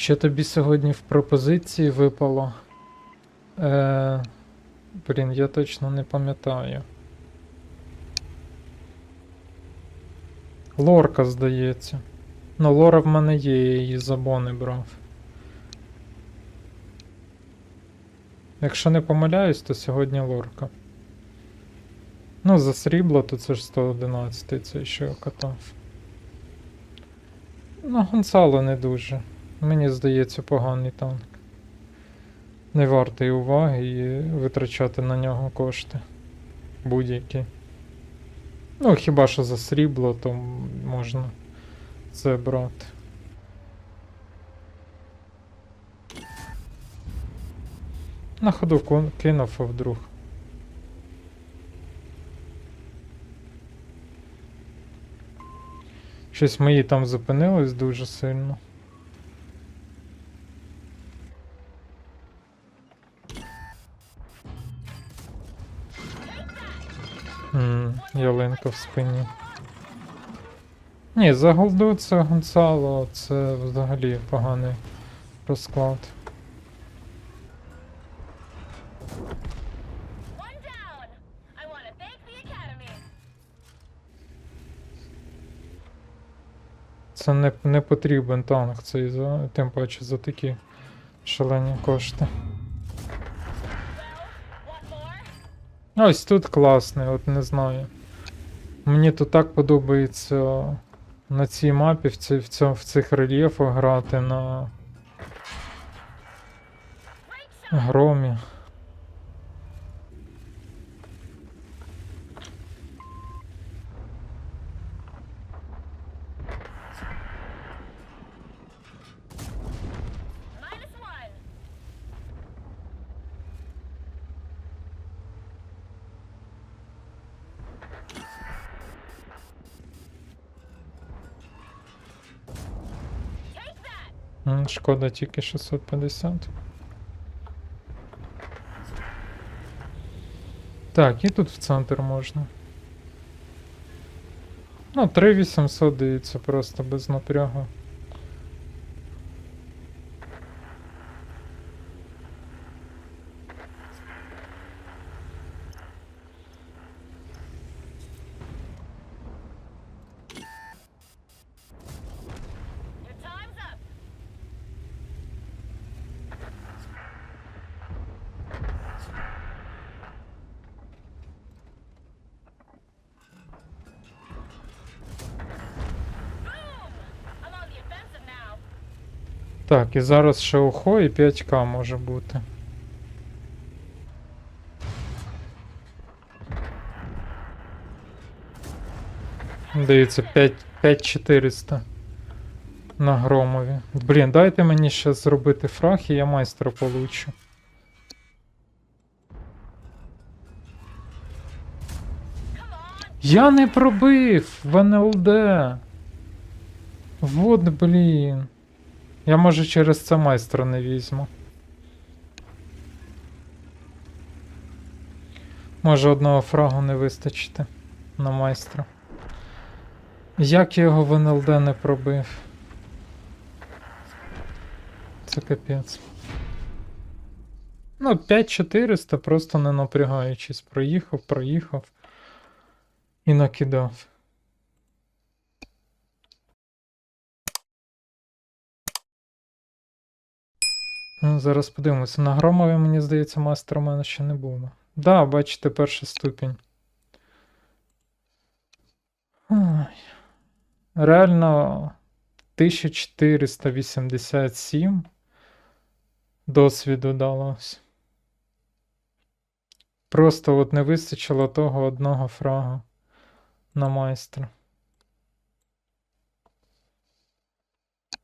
Що тобі сьогодні в пропозиції випало? Е, блін, я точно не пам'ятаю. Лорка, здається. Ну, лора в мене є, я її за бони брав. Якщо не помиляюсь, то сьогодні лорка. Ну, за срібло, то це ж 111, це я катав. Ну, Гонсало не дуже. Мені здається, поганий танк. Не вартий уваги і витрачати на нього кошти. Будь-які. Ну, хіба що за срібло, то можна це брати. На ходу кинув, вдруг. Щось мої там зупинились дуже сильно. М, ялинка в спині. Ні, за голду це Гонсало, це взагалі поганий розклад. Це не, не потрібен танк, цей за, тим паче за такі шалені кошти. Ось тут класний, от не знаю. Мені тут так подобається на цій мапі, в, ці, в, цьому, в цих рельєфах грати на громі. Шкода тільки 650. Так, і тут в центр можна. Ну, 3800 дається просто без напрягу. Так, і зараз ще ухо і 5к може бути. Дивіться, 5400 на громові. Блін, дайте мені ще зробити фраг, і я майстра получу. Я не пробив в НЛД. Вот, блін. Я може через це майстра не візьму. Може одного фрагу не вистачити на майстра. Як я його в НЛД не пробив? Це капець. Ну, 5400 просто не напрягаючись. Проїхав, проїхав і накидав. Ну, зараз подивимося. На громові, мені здається, мастер у мене ще не було. Да, бачите, перший ступінь. Ай. Реально 1487 досвіду далось. Просто от не вистачило того одного фрагу на майстра.